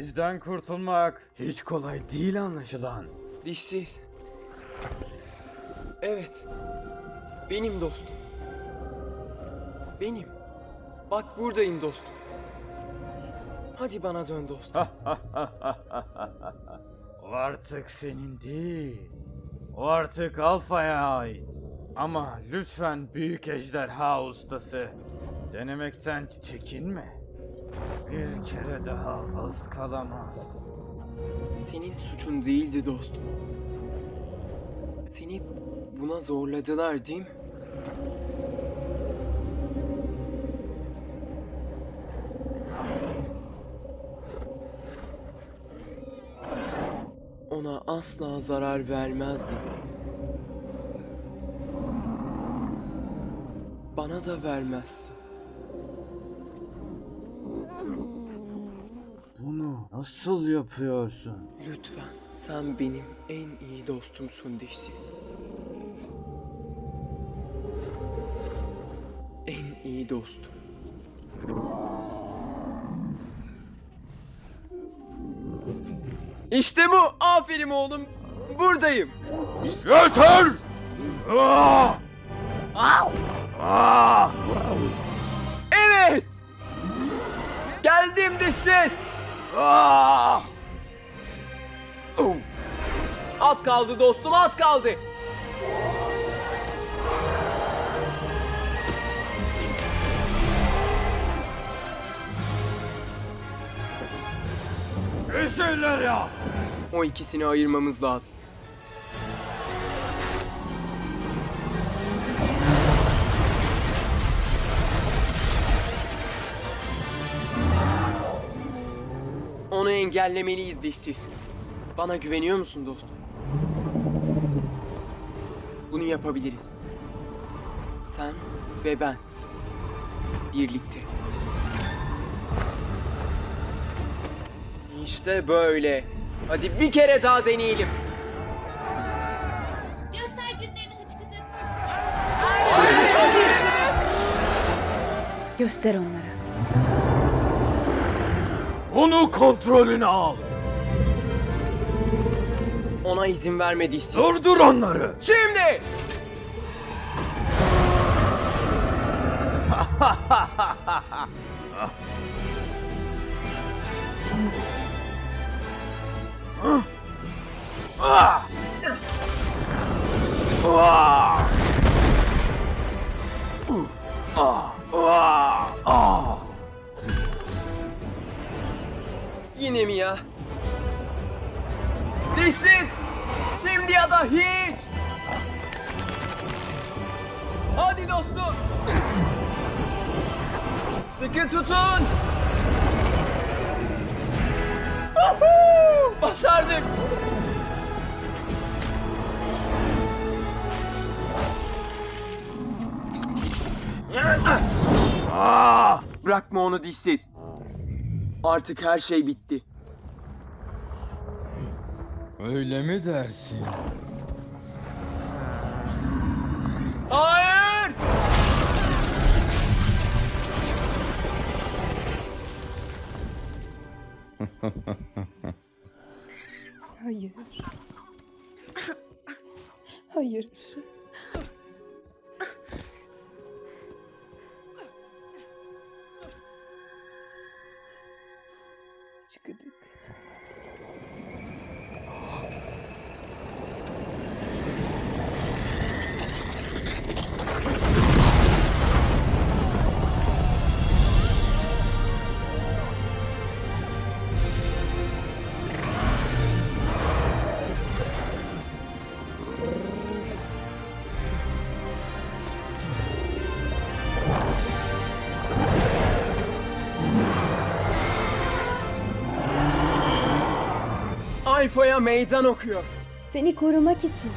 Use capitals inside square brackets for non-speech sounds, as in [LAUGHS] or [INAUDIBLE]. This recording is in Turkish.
Bizden kurtulmak hiç kolay değil anlaşılan. Dişsiz. Evet. Benim dostum. Benim. Bak buradayım dostum. Hadi bana dön dostum. O artık senin değil. O artık Alfa'ya ait. Ama lütfen büyük ejderha ustası. Denemekten çekinme. Bir kere daha az kalamaz. Senin suçun değildi dostum. Seni buna zorladılar değil mi? Ona asla zarar vermezdim. Bana da vermezsin. Bunu nasıl yapıyorsun? Lütfen sen benim en iyi dostumsun dişsiz. En iyi dostum. İşte bu. Aferin oğlum. Buradayım. Yeter! Ah! Ah! Evet. Geldim dişsiz. Ah! Az kaldı dostum az kaldı. Bir şeyler yap! O ikisini ayırmamız lazım. Onu engellemeliyiz dişsiz. Bana güveniyor musun dostum? Bunu yapabiliriz. Sen ve ben. Birlikte. İşte böyle. Hadi bir kere daha deneyelim. Göster günlerini hıçkıdık. Göster onlara. Onu kontrolüne al! Ona izin verme dişsiz. Durdur onları! Şimdi! [LAUGHS] Ah! Ah! Ah! Ah! Yine mi ya? Dişsiz! Şimdi ya da hiç! Hadi dostum! Sıkı tutun! Woohoo! Başardık! Ah! Bırakma onu dişsiz. Artık her şey bitti. Öyle mi dersin? Hayır! Hayır. Hayır. geldik. Alfa'ya meydan okuyor. Seni korumak için.